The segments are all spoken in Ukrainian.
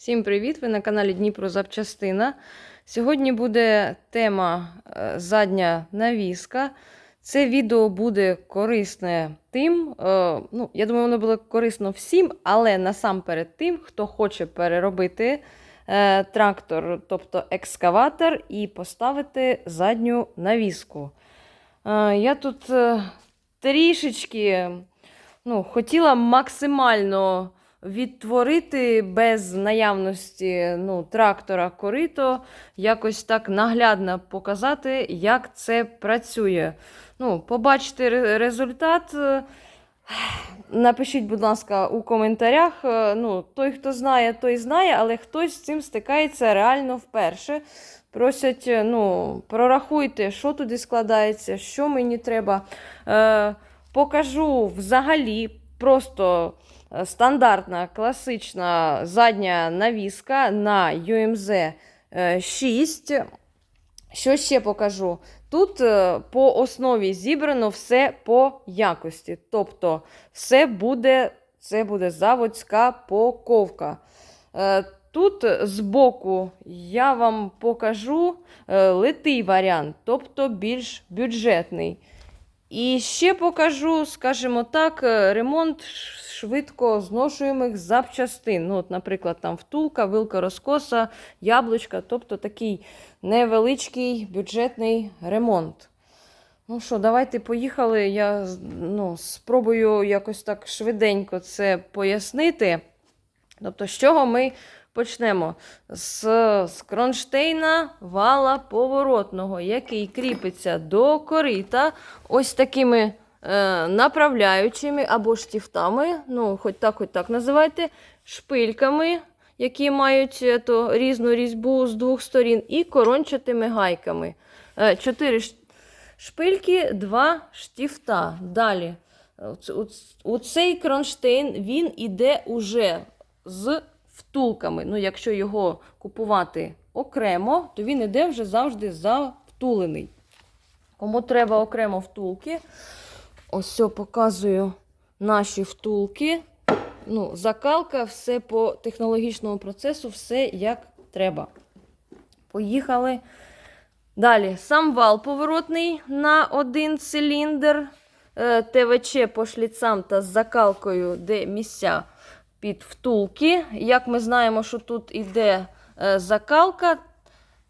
Всім привіт! Ви на каналі Дніпро Запчастина. Сьогодні буде тема е, задня навіска. Це відео буде корисне тим. е, Ну, я думаю, воно буде корисно всім, але насамперед тим, хто хоче переробити е, трактор, тобто екскаватор, і поставити задню навіску. Я тут трішечки ну, хотіла максимально відтворити без наявності ну, трактора корито, якось так наглядно показати, як це працює. Ну, Побачити результат. Напишіть, будь ласка, у коментарях. Е, Ну, той, хто знає, той знає, але хтось з цим стикається реально вперше. Просять, е, ну, прорахуйте, що туди складається, що мені треба. Е, покажу взагалі просто стандартна класична задня навіска на UMZ 6. Що ще покажу? Тут е, по основі зібрано все по якості. Тобто, все буде, це буде заводська поковка. Е, Тут збоку я вам покажу е, литий варіант, тобто більш бюджетний. І ще покажу, скажімо так, е, ремонт швидко зношуємих запчастин. Ну, от, наприклад, там втулка, вилка розкоса, яблучка, тобто такий невеличкий бюджетний ремонт. Ну що, давайте поїхали. Я ну, спробую якось так швиденько це пояснити. Тобто, з чого ми почнемо? З, з кронштейна вала поворотного, який кріпиться до корита ось такими е, направляючими або штифтами, ну, хоч так, хоч так називайте, шпильками, які мають е, то, різну різьбу з двох сторін, і корончатими гайками. Е, чотири шпильки, два штифта. Далі. Оц- оц- Оцей кронштейн він іде уже з втулками. Ну, якщо його купувати окремо, то він іде вже завжди завтулений. Кому треба окремо втулки, ось показую наші втулки. Ну, закалка, все по технологічному процесу, все як треба. Поїхали. Далі, сам вал поворотний на один циліндр. Е, ТВЧ по шліцам та з закалкою, де місця під втулки. Як ми знаємо, що тут іде е, закалка,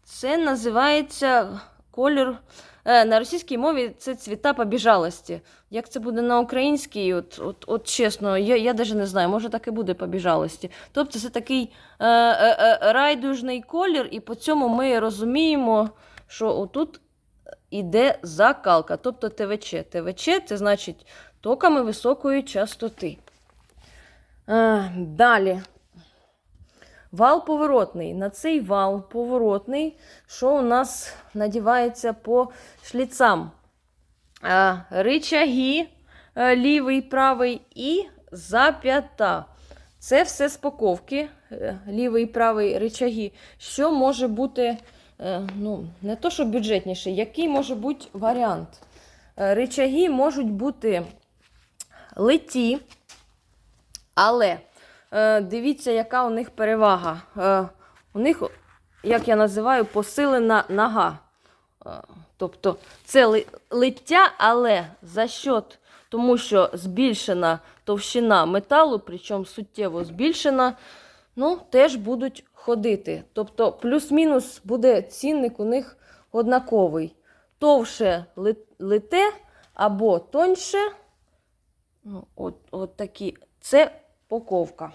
це називається колір. е, На російській мові це цвіта побіжалості. Як це буде на українській, от, от, от чесно, я, я навіть не знаю, може так і буде побіжалості. Тобто це такий е, е, е, райдужний колір, і по цьому ми розуміємо, що отут іде закалка, тобто ТВЧ. ТВЧ це значить токами високої частоти. Е, далі. Вал поворотний. На цей вал поворотний, що у нас надівається по шліцам. Е, ричаги е, лівий, правий і зап'ята. Це все спаковки, лівий правий ричаги. Що може бути, ну, не то, що бюджетніше, який може бути варіант? Ричаги можуть бути литі, але е, дивіться, яка у них перевага. Е, у них, як я називаю, посилена нога. Е, тобто це ли- лиття, але за счет тому, що збільшена товщина металу, причому суттєво збільшена, ну, теж будуть ходити. Тобто, плюс-мінус буде цінник у них однаковий. Товше лите або тоньше. Ну, от, от такі. Це поковка.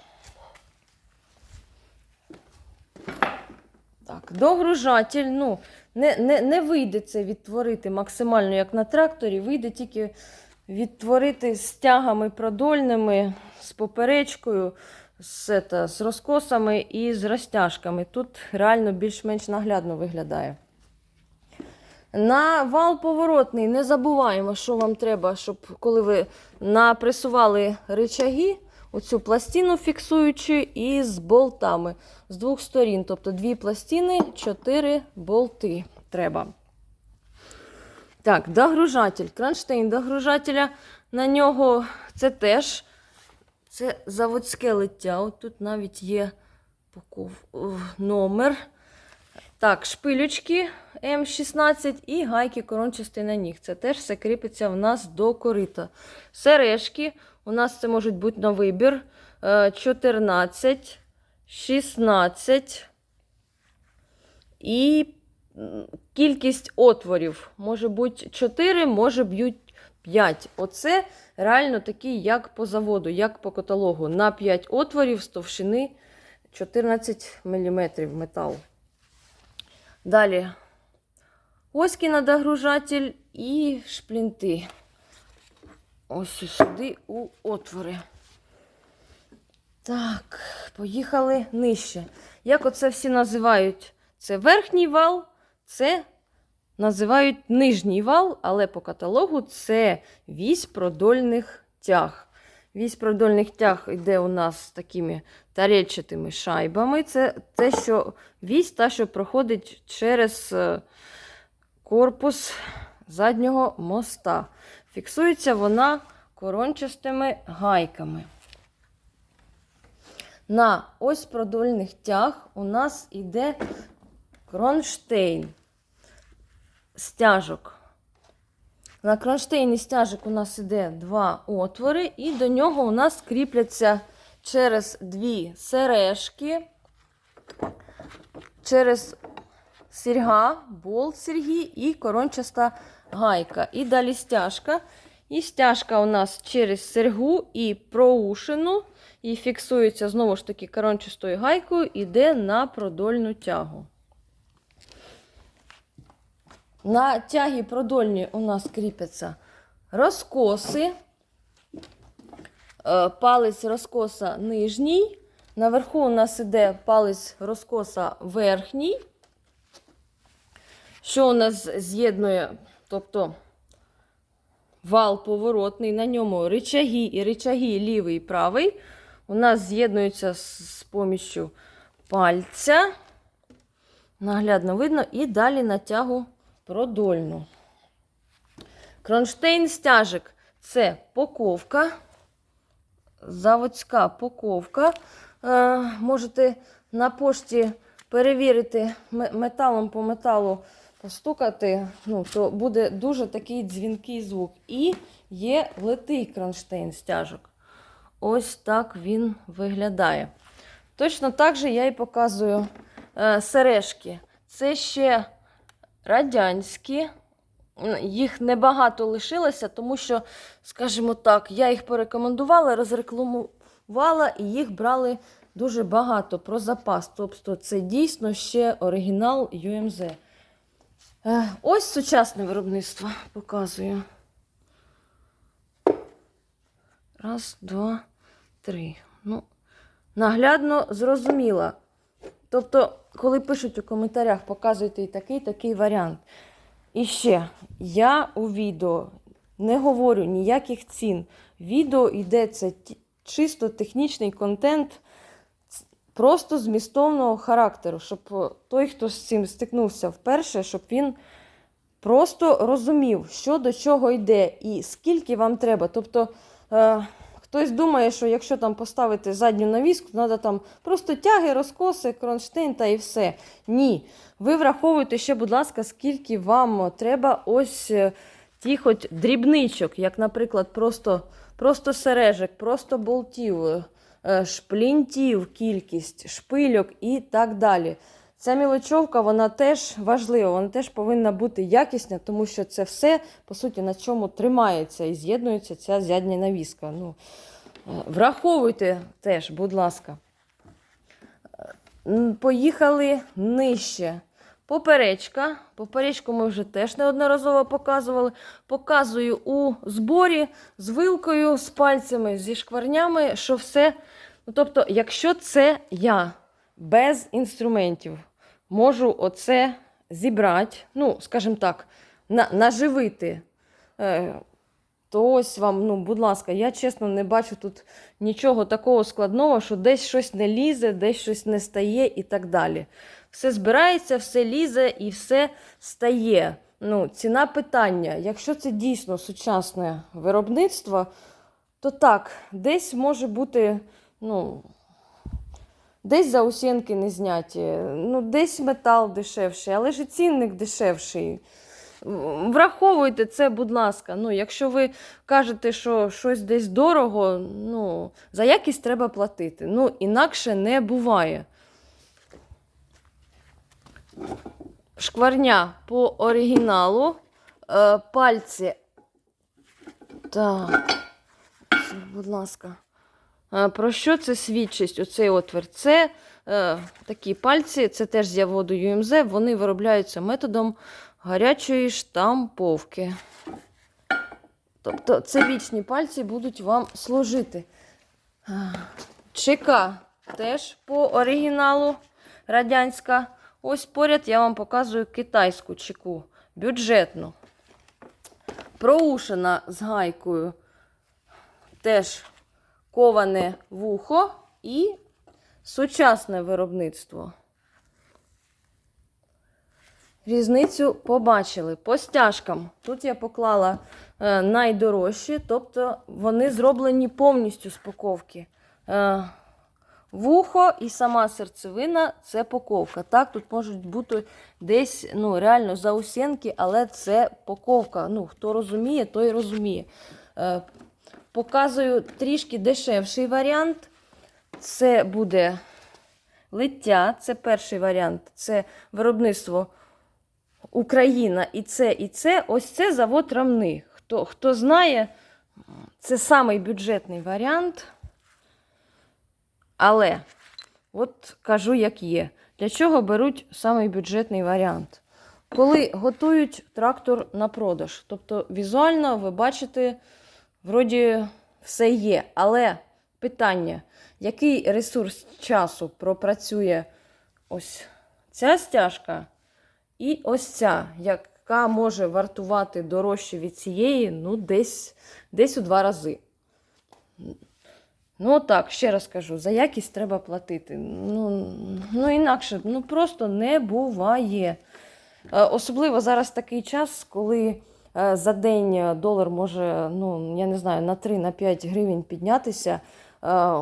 Так, догружатель. Ну, не, не, не вийде це відтворити максимально, як на тракторі. Вийде тільки відтворити з тягами продольними, з поперечкою, з, ета, з розкосами і з розтяжками. Тут реально більш-менш наглядно виглядає. На вал поворотний не забуваємо, що вам треба, щоб коли ви напресували рычаги, оцю пластину фіксуючи і з болтами з двох сторін. Тобто дві пластини, чотири болти треба. Так, догружатель. Кронштейн догружателя. На нього це теж це заводське лиття. От тут навіть є номер. Так, шпилючки М16 і гайки корончастий на ніг. Це теж все кріпиться в нас до корита. Сережки. У нас це можуть бути на вибір. е, 14, 16 і кількість отворів. Може бути 4, може бути 5. Оце реально такий, як по заводу, як по каталогу. На 5 отворів з товщини 14 мм метал. Далі оський надогружатель і шплінти. Ось сюди у отвори. Так, поїхали нижче. Як оце всі називають? Це верхній вал, це називають нижній вал, але по каталогу це вісь продольних тяг. Вісь продольних тяг йде у нас з такими тарельчатими шайбами. Це те, що вісь та, що проходить через е, корпус заднього моста. Фіксується вона корончастими гайками. На ось продольних тяг у нас йде кронштейн стяжок. На кронштейні стяжок у нас іде два отвори, і до нього у нас кріпляться через дві сережки, через сірга, болт сірги і корончаста гайка. І далі стяжка. І стяжка у нас через сергу і проушину, і фіксується знову ж таки корончастою гайкою, іде на продольну тягу. На тягі продольні у нас кріпляться розкоси, палець розкоса нижній. Наверху у нас іде палець розкоса верхній. Що у нас з'єднує, тобто вал поворотний, на ньому ричаги і ричаги лівий і правий. У нас з'єднуються з, з поміччю пальця. Наглядно видно, і далі натягу продольну. Кронштейн стяжик це поковка, заводська поковка. Е, можете на пошті перевірити металом по металу, постукати, ну, то буде дуже такий дзвінкий звук. І є литий кронштейн стяжок. Ось так він виглядає. Точно так же я і показую е, сережки. Це ще радянські. Їх небагато лишилося, тому що, скажімо так, я їх порекомендувала, розрекламувала, і їх брали дуже багато про запас. Тобто це дійсно ще оригінал UMZ. Е, Ось сучасне виробництво показую. Раз, два, три. Ну, наглядно зрозуміла. Тобто, коли пишуть у коментарях, показуйте і такий, такий варіант. І ще, я у відео не говорю ніяких цін. Відео йде це чисто технічний контент, просто змістовного характеру, щоб е, той, хто з цим стикнувся вперше, щоб він просто розумів, що до чого йде і скільки вам треба. Тобто, е, хтось думає, що якщо там поставити задню навіску, то треба там просто тяги, розкоси, кронштейн та і все. Ні. Ви враховуєте ще, будь ласка, скільки вам треба ось е, тих дрібничок, як, наприклад, просто, просто сережок, просто болтів, е, шплінтів, кількість, шпильок і так далі. Ця мілочовка, вона теж важлива, вона теж повинна бути якісна, тому що це все, по суті, на чому тримається і з'єднується ця задня навіска. Ну, е, враховуйте теж, будь ласка. Поїхали нижче. Поперечка. Поперечку ми вже теж неодноразово показували. Показую у зборі з вилкою, з пальцями, зі шкварнями, що все. Ну, тобто, якщо це я без інструментів можу оце зібрати, ну, скажімо так, на, наживити, е, то ось вам, ну, будь ласка, я чесно не бачу тут нічого такого складного, що десь щось не лізе, десь щось не стає і так далі. Все збирається, все лізе і все стає. Ну, ціна питання. Якщо це дійсно сучасне виробництво, то так, десь може бути, ну, Десь заусінки не зняті, ну, десь метал дешевший, але ж і цінник дешевший. Враховуйте це, будь ласка. Ну, якщо ви кажете, що щось десь дорого, ну, за якість треба платити. Ну, інакше не буває. Шкварня по оригіналу. Е, пальці. Так. Будь ласка. Е, Про що це свідчить? Оцей отвір? Це е, такі пальці, це теж з заводу ЮМЗ, вони виробляються методом гарячої штамповки. Тобто це вічні пальці будуть вам служити. Е, ЧК теж по оригіналу радянська. Ось поряд я вам показую китайську чеку, бюджетну. Проушена з гайкою. Теж коване вухо і сучасне виробництво. Різницю побачили. По стяжкам. Тут я поклала е, найдорожчі, тобто вони зроблені повністю з поковки. Е, вухо і сама серцевина це поковка. Так, тут можуть бути десь ну, реально заусенки, але це поковка. Ну, хто розуміє, той розуміє. Е, Показую трішки дешевший варіант. Це буде лиття, це перший варіант. Це виробництво Україна і це, і це. Ось це завод рамни. Хто, хто знає, це самий бюджетний варіант. Але, от кажу, як є. Для чого беруть самий бюджетний варіант? Коли готують трактор на продаж. Тобто візуально ви бачите, вроді все є. Але питання, який ресурс часу пропрацює ось ця стяжка і ось ця, яка може вартувати дорожче від цієї, ну, десь, десь у два рази. Ну, так, ще раз кажу, за якість треба платити. Ну, ну інакше, ну просто не буває. Е, Особливо зараз такий час, коли за день долар може, ну, я не знаю, на 3-5 гривень піднятися. Е,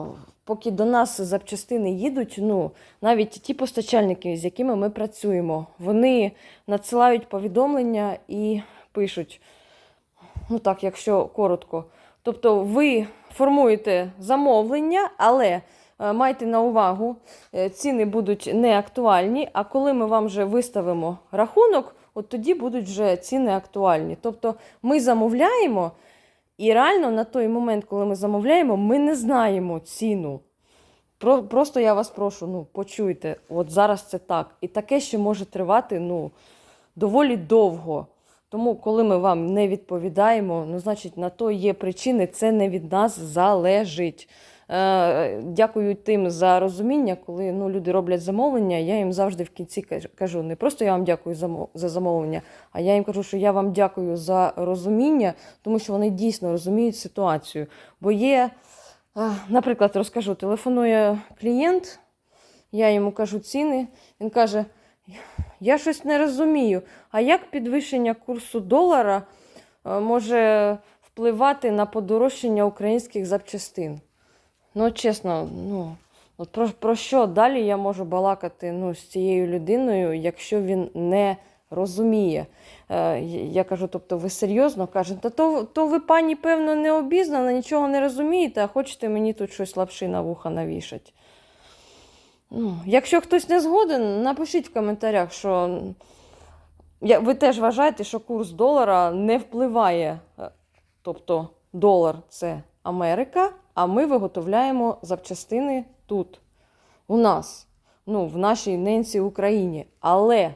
Поки до нас запчастини їдуть, ну, навіть ті постачальники, з якими ми працюємо, вони надсилають повідомлення і пишуть, ну так, якщо коротко. Тобто ви формуєте замовлення, але е, майте на увагу, е, ціни будуть не актуальні, а коли ми вам вже виставимо рахунок, от тоді будуть вже ціни актуальні. Тобто ми замовляємо, і реально на той момент, коли ми замовляємо, ми не знаємо ціну. Про, просто я вас прошу, ну, почуйте, от зараз це так. І таке ще може тривати ну, доволі довго. Тому, коли ми вам не відповідаємо, ну, значить, на то є причини, це не від нас залежить. Е, дякую тим за розуміння, коли ну, люди роблять замовлення, я їм завжди в кінці кажу- не просто я вам дякую за, замовлення, а я їм кажу, що я вам дякую за розуміння, тому що вони дійсно розуміють ситуацію. Бо є, наприклад, розкажу, телефонує клієнт, я йому кажу ціни, він каже, я щось не розумію, а як підвищення курсу долара е, може впливати на подорожчання українських запчастин? Ну, чесно, ну, от про, про що далі я можу балакати ну, з цією людиною, якщо він не розуміє? Е, я кажу, тобто, ви серйозно кажете, та то, то ви, пані, певно, не обізнана, нічого не розумієте, а хочете мені тут щось лапши на вуха навішати. Ну, якщо хтось не згоден, напишіть в коментарях, що я- ви теж вважаєте, що курс долара не впливає. Е, Тобто долар це Америка, а ми виготовляємо запчастини тут, у нас, ну, в нашій ненці Україні. Але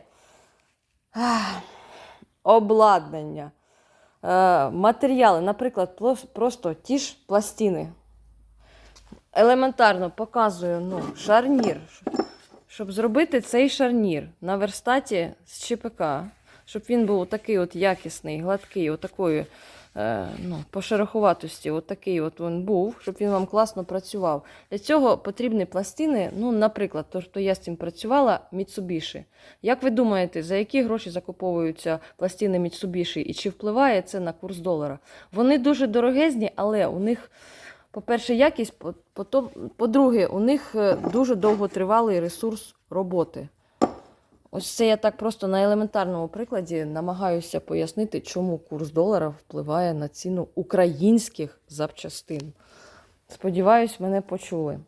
ах, обладнання, е, матеріали, наприклад, просто ті ж пластини. Елементарно показую ну, шарнір. Щоб зробити цей шарнір на верстаті з ЧПК, щоб він був такий от якісний, гладкий, отакої е, ну, по шероховатості, отакий от він був, щоб він вам класно працював. Для цього потрібні пластини, ну, наприклад, то, що я з цим працювала, Mitsubishi. Як ви думаєте, за які гроші закуповуються пластини Mitsubishi і чи впливає це на курс долара? Вони дуже дорогезні, але у них по-перше, якість, по-друге, у них е, дуже довготривалий ресурс роботи. Ось це я так просто на елементарному прикладі намагаюся пояснити, чому курс долара впливає на ціну українських запчастин. Сподіваюсь, мене почули.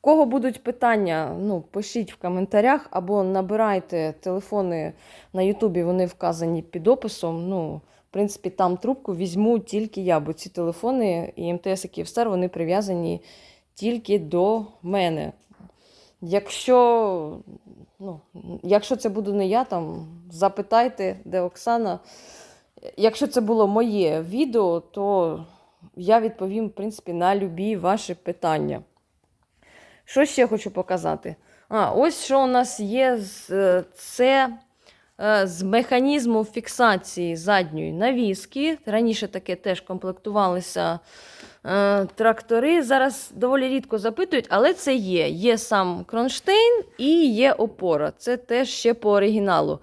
Кого будуть питання, ну, пишіть в коментарях або набирайте телефони на Ютубі, вони вказані під описом. Ну, в принципі, там трубку візьму тільки я, бо ці телефони і МТС і Київстар вони прив'язані тільки до мене. Якщо, ну, якщо це буду не я, там запитайте, де Оксана. Якщо це було моє відео, то я відповім, в принципі, на любі ваші питання. Що ще хочу показати? А, ось що у нас є. е, Це е, з механізму фіксації задньої навіски. Раніше таке теж комплектувалися трактори. Зараз доволі рідко запитують, але це є. Є сам кронштейн і є опора. Це теж ще по оригіналу.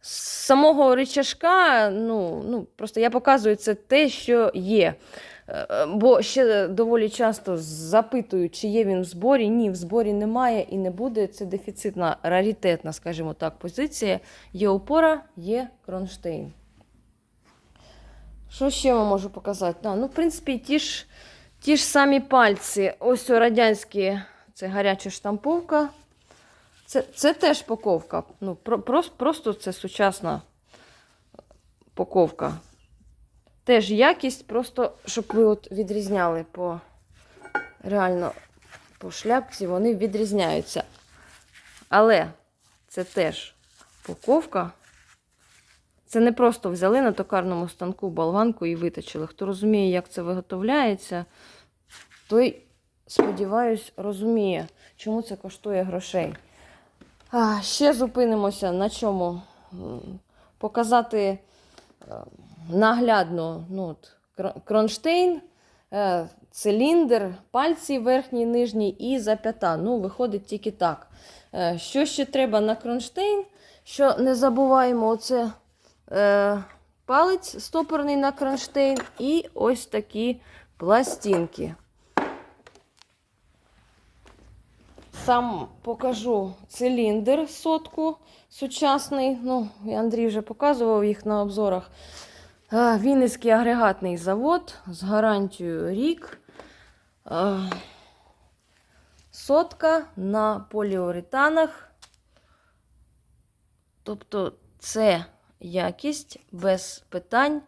З самого рычажка, ну, ну, просто я показую це те, що є. Е, е, Бо ще доволі часто запитують, чи є він в зборі. Ні, в зборі немає і не буде. Це дефіцитна, раритетна, скажімо так, позиція. Є опора, є кронштейн. Що ще вам можу показати? А, ну, в принципі, ті ж, ті ж самі пальці. Ось о, радянські, це гаряча штамповка. Це, це теж паковка. Ну, про, просто, просто це сучасна паковка. Теж якість, просто щоб ви от відрізняли по реально по шляпці, вони відрізняються. Але це теж паковка. Це не просто взяли на токарному станку болванку і виточили. Хто розуміє, як це виготовляється, той, сподіваюсь, розуміє, чому це коштує грошей. А, ще зупинимося на чому. Показати е, наглядно ну, от, кронштейн, е, циліндр, пальці верхній, нижній і зап'ята. Ну, виходить тільки так. Е, Що ще треба на кронштейн? Що не забуваємо, оце е, палець стопорний на кронштейн і ось такі пластинки. Сам покажу циліндр сотку сучасний. Ну, Андрій вже показував їх на обзорах. Е, Вінницький агрегатний завод з гарантією рік. Е, Сотка на поліуретанах. Тобто це якість без питань.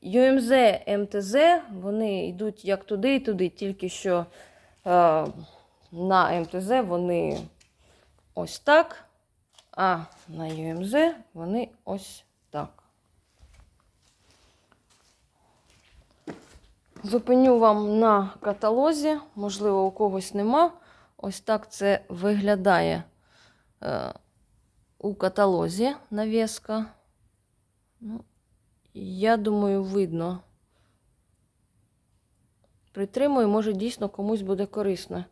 ЮМЗ, МТЗ, вони йдуть як туди і туди, тільки що е, на МТЗ вони ось так, а на ЮМЗ вони ось так. Зупиню вам на каталозі, можливо, у когось нема. Ось так це виглядає е, у каталозі навіска. Ну, я думаю, видно. Притримую, може, дійсно комусь буде корисно.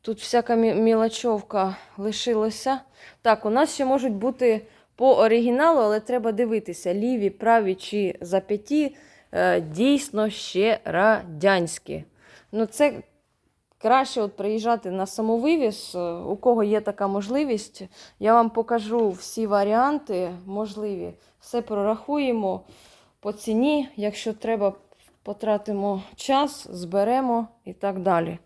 Тут всяка мі- мілочовка лишилася. Так, у нас ще можуть бути по оригіналу, але треба дивитися, ліві, праві чи зап'яті е, дійсно ще радянські. Ну, це краще от приїжджати на самовивіз. Е, У кого є така можливість, я вам покажу всі варіанти можливі. Все прорахуємо по ціні. Якщо треба, потратимо час, зберемо і так далі.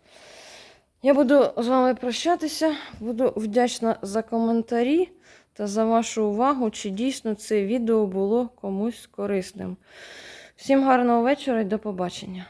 Я буду з вами прощатися. Буду вдячна за коментарі та за вашу увагу, чи дійсно це відео було комусь корисним. Всім гарного вечора і до побачення.